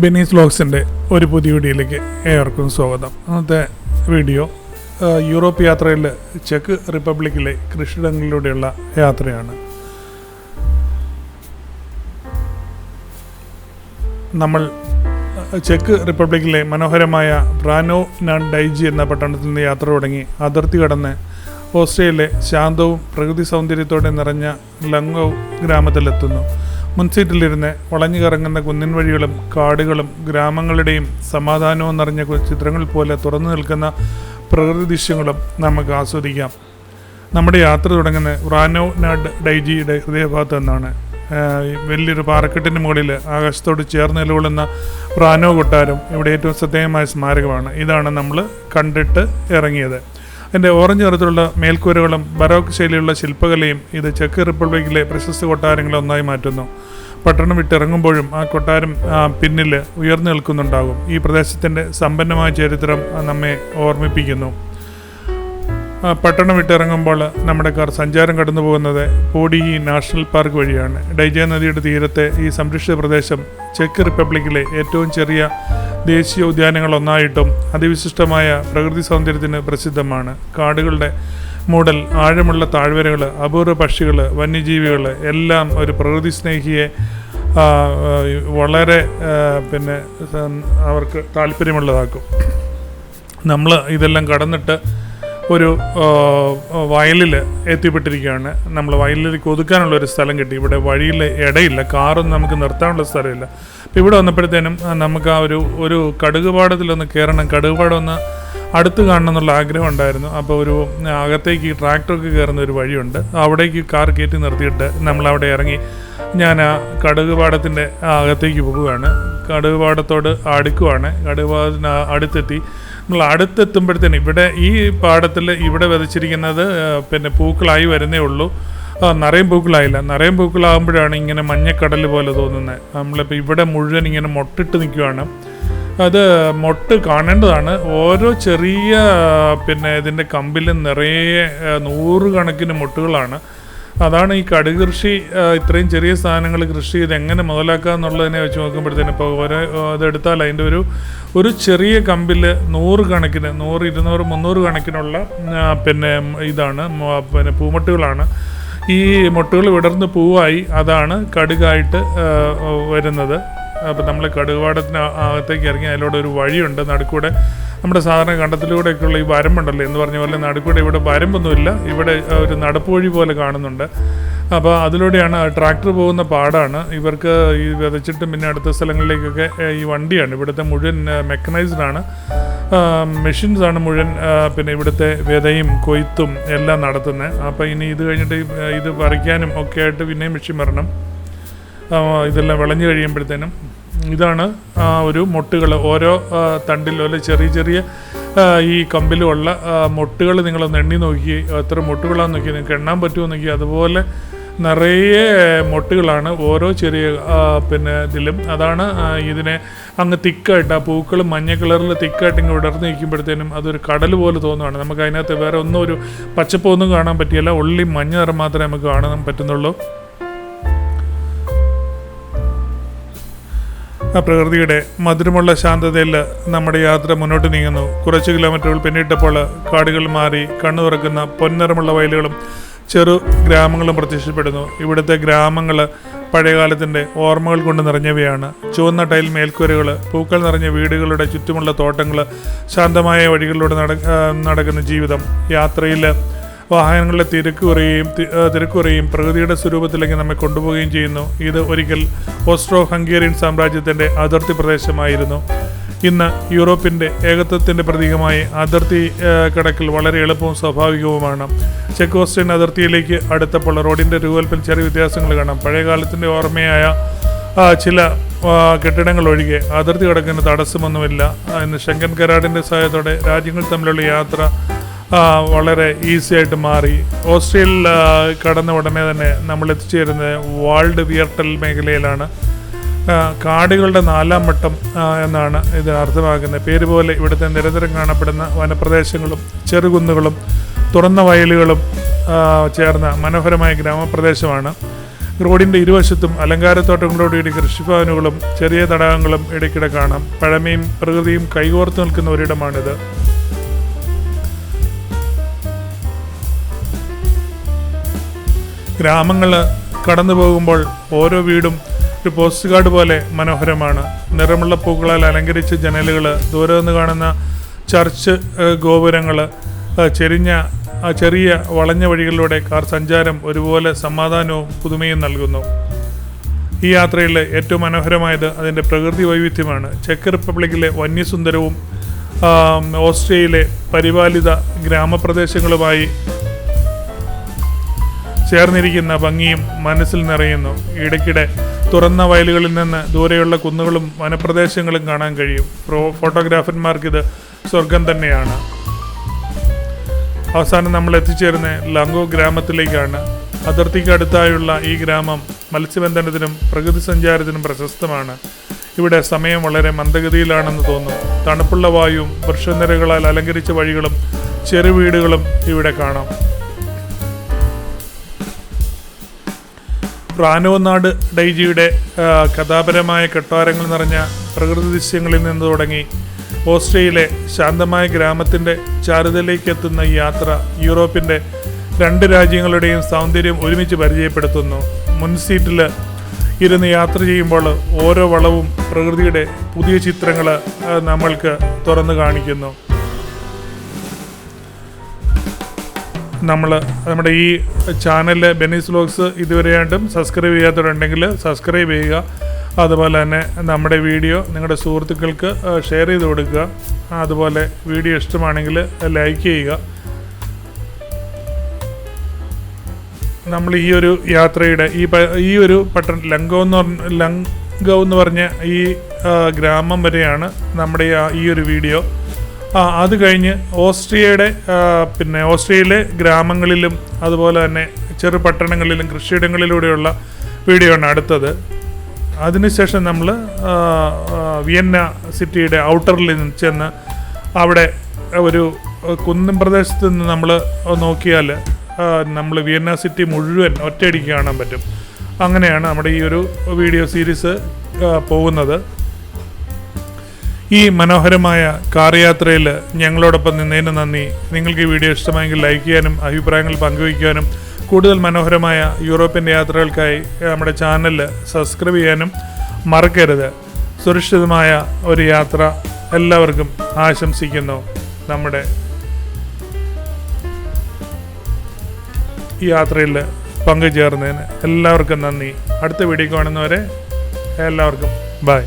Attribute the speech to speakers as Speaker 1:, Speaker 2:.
Speaker 1: ബെനീസ് ലോക്സിന്റെ ഒരു പുതിയ വീഡിയോയിലേക്ക് ഏവർക്കും സ്വാഗതം. അന്നത്തെ വീഡിയോ യൂറോപ്പ് യാത്രയിൽ ചെക്ക് റിപ്പബ്ലിക്കിലെ കൃഷിയിടങ്ങളിലൂടെയുള്ള യാത്രയാണ്. നമ്മൾ ചെക്ക് റിപ്പബ്ലിക്കിലെ മനോഹരമായ പ്രാനോ നാൻ ഡൈജി എന്ന പട്ടണത്തിൽ നിന്ന് യാത്ര തുടങ്ങി അതിർത്തി കടന്ന് ഓസ്ട്രിയയിലെ ശാന്തവും പ്രകൃതി സൗന്ദര്യത്തോടെ നിറഞ്ഞ ലങ്ങോ ഗ്രാമത്തിലെത്തുന്നു. മുൻസീറ്റിലിരുന്ന് വളഞ്ഞു കറങ്ങുന്ന കുന്നിൻ വഴികളും കാടുകളും ഗ്രാമങ്ങളുടെയും സമാധാനവും നിറഞ്ഞ ചിത്രങ്ങൾ പോലെ തുറന്നു നിൽക്കുന്ന പ്രകൃതി ദൃശ്യങ്ങളും നമുക്ക് ആസ്വദിക്കാം. നമ്മുടെ യാത്ര തുടങ്ങുന്ന റാനോ നാഡ് ഡൈജിയുടെ ഹൃദയഭാഗത്ത് നിന്നാണ്. വലിയൊരു പാറക്കെട്ടിന് മുകളിൽ ആകാശത്തോട് ചേർന്ന് നിലകൊള്ളുന്ന റാനോ കൊട്ടാരം ഇവിടെ ഏറ്റവും ശ്രദ്ധേയമായ സ്മാരകമാണ്. ഇതാണ് നമ്മൾ കണ്ടിട്ട് ഇറങ്ങിയത്. അതിന്റെ ഓറഞ്ച് നിറത്തിലുള്ള മേൽക്കൂരകളും ബറോക്ക് ശൈലിയുള്ള ശില്പകലയും ഇത് ചെക്ക് റിപ്പബ്ലിക്കിലെ പ്രശസ്ത കൊട്ടാരങ്ങളെ ഒന്നായി മാറ്റുന്നു. പട്ടണം വിട്ടിറങ്ങുമ്പോഴും ആ കൊട്ടാരം പിന്നിൽ ഉയർന്നു നിൽക്കുന്നുണ്ടാകും. ഈ പ്രദേശത്തിന്റെ സമ്പന്നമായ ചരിത്രം നമ്മെ ഓർമ്മിപ്പിക്കുന്നു. പട്ടണം വിട്ടിറങ്ങുമ്പോൾ നമ്മുടെ കാർ സഞ്ചാരം കടന്നു പോകുന്നത് പോഡിയി നാഷണൽ പാർക്ക് വഴിയാണ്. ഡൈജ നദിയുടെ തീരത്തെ ഈ സംരക്ഷിത പ്രദേശം ചെക്ക് റിപ്പബ്ലിക്കിലെ ഏറ്റവും ചെറിയ ദേശീയ ഉദ്യാനങ്ങളൊന്നായിട്ടും അതിവിശിഷ്ടമായ പ്രകൃതി സൗന്ദര്യത്തിന് പ്രസിദ്ധമാണ്. കാടുകളുടെ മൂടൽ ആഴമുള്ള താഴ്വരകൾ അപൂർവ പക്ഷികൾ വന്യജീവികൾ എല്ലാം ഒരു പ്രകൃതി സ്നേഹിയെ വളരെ പിന്നെ അവർക്ക് താല്പര്യമുള്ളതാക്കും. നമ്മൾ ഇതെല്ലാം കടന്നിട്ട് ഒരു വയലിൽ എത്തിപ്പെട്ടിരിക്കുകയാണ്. നമ്മൾ വയലിലേക്ക് ഒതുക്കാനുള്ള ഒരു സ്ഥലം കിട്ടി. ഇവിടെ വഴിയിൽ ഇടയില്ല. കാറൊന്നും നമുക്ക് നിർത്താനുള്ള സ്ഥലമില്ല. അപ്പം ഇവിടെ വന്നപ്പോഴത്തേനും നമുക്ക് ആ ഒരു ഒരു കടുകുപാടത്തിലൊന്ന് കയറണം. കടുകുപാടം ഒന്ന് അടുത്ത് കാണണം എന്നുള്ള ആഗ്രഹം ഉണ്ടായിരുന്നു. അപ്പോൾ ഒരു അകത്തേക്ക് ട്രാക്ടറൊക്കെ കയറുന്ന ഒരു വഴിയുണ്ട്. അവിടേക്ക് കാർ കയറ്റി നിർത്തിയിട്ട് നമ്മൾ അവിടെ ഇറങ്ങി ഞാൻ ആ കടുകുപാടത്തിന്റെ അകത്തേക്ക് പോവുകയാണ്. കടുകുപാടത്തോട് അടുക്കുവാണ് കടുകുപാടത്തിന് അടുത്തെത്തി. നമ്മൾ അടുത്തെത്തുമ്പോഴത്തേന് ഇവിടെ ഈ പാടത്തിൽ ഇവിടെ വിതച്ചിരിക്കുന്നത് പിന്നെ പൂക്കളായി വരുന്നേ ഉള്ളൂ. നിറയും പൂക്കളായില്ല. നിറയും പൂക്കളാകുമ്പോഴാണ് ഇങ്ങനെ മഞ്ഞക്കടൽ പോലെ തോന്നുന്നത്. നമ്മളിപ്പോൾ ഇവിടെ മുഴുവൻ ഇങ്ങനെ മൊട്ടിട്ട് നിൽക്കുകയാണ് അത് മൊട്ട് കാണേണ്ടതാണ്. ഓരോ ചെറിയ പിന്നെ ഇതിന്റെ കമ്പിലും നിറയെ നൂറുകണക്കിന് മൊട്ടുകളാണ്. അതാണ് ഈ കടുക് കൃഷി ഇത്രയും ചെറിയ സാധനങ്ങൾ കൃഷി ചെയ്ത് എങ്ങനെ മുതലാക്കുക എന്നുള്ളതിനെ വെച്ച് നോക്കുമ്പോഴത്തേനും ഇപ്പോൾ ഓരോ അതെടുത്താൽ അതിന്റെ ഒരു ഒരു ചെറിയ കമ്പിൽ നൂറ് കണക്കിന് നൂറ് ഇരുന്നൂറ് മുന്നൂറ് കണക്കിനുള്ള പിന്നെ ഇതാണ് പിന്നെ പൂമട്ടുകളാണ്. ഈ മുട്ടുകൾ വിടർന്ന് പൂവായി അതാണ് കടുകായിട്ട് വരുന്നത്. അപ്പോൾ നമ്മൾ കടുകുപാടത്തിന് അകത്തേക്ക് ഇറങ്ങി അതിലൂടെ ഒരു വഴിയുണ്ട് നടുക്കൂടെ നമ്മുടെ സാധാരണ കണ്ടത്തിലൂടെയൊക്കെയുള്ള ഈ വരമ്പുണ്ടല്ലോ എന്ന് പറഞ്ഞ പോലെ നടുക്കൂടെ ഇവിടെ വരമ്പൊന്നുമില്ല. ഇവിടെ ഒരു നടപ്പ് വഴി പോലെ കാണുന്നുണ്ട്. അപ്പോൾ അതിലൂടെയാണ് ട്രാക്ടർ പോകുന്ന പാടാണ്. ഇവർക്ക് ഈ വിതച്ചിട്ടും പിന്നെ അടുത്ത സ്ഥലങ്ങളിലേക്കൊക്കെ ഈ വണ്ടിയാണ്. ഇവിടുത്തെ മുഴുവൻ മെക്കനൈസ്ഡ് ആണ്. മെഷീൻസ് ആണ് മുഴുവൻ പിന്നെ ഇവിടുത്തെ വിതയും കൊയ്ത്തും എല്ലാം നടത്തുന്നത് അപ്പോൾ ഇനി ഇത് കഴിഞ്ഞിട്ട് ഇത് പറിക്കാനും ഒക്കെ ആയിട്ട് പിന്നെയും മെഷീൻ വരണം. ഇതെല്ലാം വിളഞ്ഞു കഴിയുമ്പോഴത്തേനും ഇതാണ് ഒരു മൊട്ടുകൾ ഓരോ തണ്ടിലും അല്ലെ ചെറിയ ചെറിയ ഈ കമ്പിലുമുള്ള മൊട്ടുകൾ നിങ്ങളൊന്ന് എണ്ണി നോക്കി എത്ര മൊട്ടുകളാണെന്ന് നോക്കി നിങ്ങൾക്ക് എണ്ണാൻ പറ്റുമോ നോക്കി. അതുപോലെ നിറയെ മൊട്ടുകളാണ് ഓരോ ചെറിയ പിന്നെ ഇതിലും. അതാണ് ഇതിനെ അങ്ങ് തിക്കായിട്ട് ആ പൂക്കൾ മഞ്ഞ കളറിൽ തിക്കായിട്ട് ഇങ്ങ് വിടർന്ന് നിൽക്കുമ്പോഴത്തേനും അതൊരു കടൽ പോലെ തോന്നുവാണ്. നമുക്ക് അതിനകത്ത് വേറെ ഒന്നും ഒരു പച്ചപ്പൊന്നും കാണാൻ പറ്റിയല്ല. ഉള്ളി മഞ്ഞ നിറം മാത്രമേ നമുക്ക് കാണാൻ പറ്റുന്നുള്ളൂ. പ്രകൃതിയുടെ മധുരമുള്ള ശാന്തതയിൽ നമ്മുടെ യാത്ര മുന്നോട്ട് നീങ്ങുന്നു. കുറച്ച് കിലോമീറ്ററുകൾ പിന്നിട്ടപ്പോൾ കാടുകൾ മാറി കണ്ണു തുറക്കുന്ന പൊന്നിറമുള്ള വയലുകളും ചെറു ഗ്രാമങ്ങളും പ്രത്യക്ഷപ്പെടുന്നു. ഇവിടുത്തെ ഗ്രാമങ്ങൾ പഴയകാലത്തിന്റെ ഓർമ്മകൾ കൊണ്ട് നിറഞ്ഞവയാണ്. ചുവന്ന ടൈൽ മേൽക്കൂരകൾ പൂക്കൾ നിറഞ്ഞ വീടുകളുടെ ചുറ്റുമുള്ള തോട്ടങ്ങൾ ശാന്തമായ വഴികളിലൂടെ നടക്കുന്ന ജീവിതം യാത്രയിൽ വാഹനങ്ങളുടെ തിരക്ക് കുറയുകയും തിരക്ക് കുറയുകയും പ്രകൃതിയുടെ സ്വരൂപത്തിലേക്ക് നമ്മെ കൊണ്ടുപോവുകയും ചെയ്യുന്നു. ഇത് ഒരിക്കൽ ഓസ്ട്രോ ഹംഗേറിയൻ സാമ്രാജ്യത്തിന്റെ അതിർത്തി പ്രദേശമായിരുന്നു. ഇന്ന് യൂറോപ്പിന്റെ ഏകത്വത്തിന്റെ പ്രതീകമായി അതിർത്തി കടക്കൽ വളരെ എളുപ്പവും സ്വാഭാവികവുമാണ്. ചെക്ക് ഓസ്ട്രിയൻ അതിർത്തിയിലേക്ക് അടുത്തപ്പോൾ റോഡിന്റെ രൂപകൽപ്പിൽ ചെറിയ വ്യത്യാസങ്ങൾ കാണാം. പഴയകാലത്തിന്റെ ഓർമ്മയായ ചില കെട്ടിടങ്ങൾ ഒഴികെ അതിർത്തി കടക്കുന്ന തടസ്സമൊന്നുമില്ല. ഇന്ന് ഷെങ്കൻ കരാടിന്റെ സഹായത്തോടെ രാജ്യങ്ങൾ തമ്മിലുള്ള യാത്ര വളരെ ഈസി ആയിട്ട് മാറി. ഓസ്ട്രേലിയയിൽ കടന്ന ഉടനെ തന്നെ നമ്മൾ എത്തിച്ചേരുന്നത് വാൾഡ് വിയർട്ടൽ മേഖലയിലാണ്. കാടുകളുടെ നാലാം വട്ടം എന്നാണ് ഇത് അർത്ഥമാക്കുന്നത്. പേര് പോലെ ഇവിടുത്തെ നിരന്തരം കാണപ്പെടുന്ന വനപ്രദേശങ്ങളും ചെറുകുന്നുകളും തുറന്ന വയലുകളും ചേർന്ന മനോഹരമായ ഗ്രാമപ്രദേശമാണ്. റോഡിന്റെ ഇരുവശത്തും അലങ്കാരത്തോട്ടങ്ങളോടുകൂടി കൃഷിഭവനുകളും ചെറിയ തടാകങ്ങളും ഇടയ്ക്കിടെ കാണാം. പഴമയും പ്രകൃതിയും കൈകോർത്ത് നിൽക്കുന്ന ഒരിടമാണിത്. ഗ്രാമങ്ങൾ കടന്നു പോകുമ്പോൾ ഓരോ വീടും ഒരു പോസ്റ്റ് കാർഡ് പോലെ മനോഹരമാണ്. നിറമുള്ള പൂക്കളാൽ അലങ്കരിച്ച ജനലുകൾ ദൂരെ നിന്ന് കാണുന്ന ചർച്ച് ഗോപുരങ്ങൾ ചെരിഞ്ഞ ചെറിയ വളഞ്ഞ വഴികളിലൂടെ കാർ സഞ്ചാരം ഒരുപോലെ സമാധാനവും പുതുമയും നൽകുന്നു. ഈ യാത്രയിൽ ഏറ്റവും മനോഹരമായത് അതിന്റെ പ്രകൃതി വൈവിധ്യമാണ്. ചെക്ക് റിപ്പബ്ലിക്കിലെ വന്യസുന്ദരവും ഓസ്ട്രിയയിലെ പരിപാലിത ഗ്രാമപ്രദേശങ്ങളുമായി ചേർന്നിരിക്കുന്ന ഭംഗിയും മനസ്സിൽ നിറയുന്നു. ഇടയ്ക്കിടെ തുറന്ന വയലുകളിൽ നിന്ന് ദൂരെയുള്ള കുന്നുകളും വനപ്രദേശങ്ങളും കാണാൻ കഴിയും. പ്രോ ഇത് സ്വർഗം തന്നെയാണ്. അവസാനം നമ്മൾ എത്തിച്ചേരുന്ന ലങ്കോ ഗ്രാമത്തിലേക്കാണ്. അതിർത്തിക്ക് അടുത്തായുള്ള ഈ ഗ്രാമം മത്സ്യബന്ധനത്തിനും പ്രകൃതി സഞ്ചാരത്തിനും പ്രശസ്തമാണ്. ഇവിടെ സമയം വളരെ മന്ദഗതിയിലാണെന്ന് തോന്നും. തണുപ്പുള്ള വായുവും വൃക്ഷനിരകളാൽ അലങ്കരിച്ച വഴികളും ചെറുവീടുകളും ഇവിടെ കാണാം. പ്രാനോനാട് ഡൈജിയുടെ കഥാപരമായ കെട്ടാരങ്ങൾ നിറഞ്ഞ പ്രകൃതി ദൃശ്യങ്ങളിൽ നിന്ന് തുടങ്ങി ഓസ്ട്രിയയിലെ ശാന്തമായ ഗ്രാമത്തിന്റെ ചാരുതയിലേക്ക് എത്തുന്ന ഈ യാത്ര യൂറോപ്പിന്റെ രണ്ട് രാജ്യങ്ങളുടെയും സൗന്ദര്യം ഒരുമിച്ച് പരിചയപ്പെടുത്തുന്നു. മുൻ സീറ്റിൽ ഇരുന്ന് യാത്ര ചെയ്യുമ്പോൾ ഓരോ വളവും പ്രകൃതിയുടെ പുതിയ ചിത്രങ്ങൾ നമ്മൾക്ക് തുറന്നു കാണിക്കുന്നു. നമ്മൾ നമ്മുടെ ഈ ചാനലിലെ ബെനീസ് വ്ലോഗ്സ് ഇതുവരെയായിട്ടും സബ്സ്ക്രൈബ് ചെയ്യാത്തവരുണ്ടെങ്കിൽ സബ്സ്ക്രൈബ് ചെയ്യുക. അതുപോലെ തന്നെ നമ്മുടെ വീഡിയോ നിങ്ങളുടെ സുഹൃത്തുക്കൾക്ക് ഷെയർ ചെയ്ത് കൊടുക്കുക. അതുപോലെ വീഡിയോ ഇഷ്ടമാണെങ്കിൽ ലൈക്ക് ചെയ്യുക. നമ്മൾ ഈ ഒരു യാത്രയുടെ ഈ ഈ ഒരു പട്ടണം ലങ്കോ എന്ന് പറഞ്ഞ ലങ്കോ എന്ന് പറഞ്ഞ ഈ ഗ്രാമം വരെയാണ് നമ്മുടെ ഈ ഒരു വീഡിയോ. ആ അത് കഴിഞ്ഞ് ഓസ്ട്രിയയുടെ പിന്നെ ഓസ്ട്രിയയിലെ ഗ്രാമങ്ങളിലും അതുപോലെ തന്നെ ചെറു പട്ടണങ്ങളിലും കൃഷിയിടങ്ങളിലൂടെയുള്ള വീഡിയോ ആണ് അടുത്തത്. അതിനുശേഷം നമ്മൾ വിയന്ന സിറ്റിയുടെ ഔട്ടറിൽ ചെന്ന് അവിടെ ഒരു കുന്നും പ്രദേശത്ത് നിന്ന് നമ്മൾ നോക്കിയാൽ നമ്മൾ വിയന്ന സിറ്റി മുഴുവൻ ഒറ്റയടിക്ക് കാണാൻ പറ്റും. അങ്ങനെയാണ് നമ്മുടെ ഈ ഒരു വീഡിയോ സീരീസ് പോകുന്നത്. ഈ മനോഹരമായ കാർ യാത്രയിൽ ഞങ്ങളോടൊപ്പം നിന്നതിന് നന്ദി. നിങ്ങൾക്ക് ഈ വീഡിയോ ഇഷ്ടമായെങ്കിൽ ലൈക്ക് ചെയ്യാനും അഭിപ്രായങ്ങൾ പങ്കുവയ്ക്കാനും കൂടുതൽ മനോഹരമായ യൂറോപ്യൻ യാത്രകൾക്കായി നമ്മുടെ ചാനൽ സബ്സ്ക്രൈബ് ചെയ്യാനും മറക്കരുത്. സുരക്ഷിതമായ ഒരു യാത്ര എല്ലാവർക്കും ആശംസിക്കുന്നു. നമ്മുടെ ഈ യാത്രയിൽ പങ്കുചേർന്നതിന് എല്ലാവർക്കും നന്ദി. അടുത്ത വീഡിയോ കാണുന്നവരെ എല്ലാവർക്കും ബൈ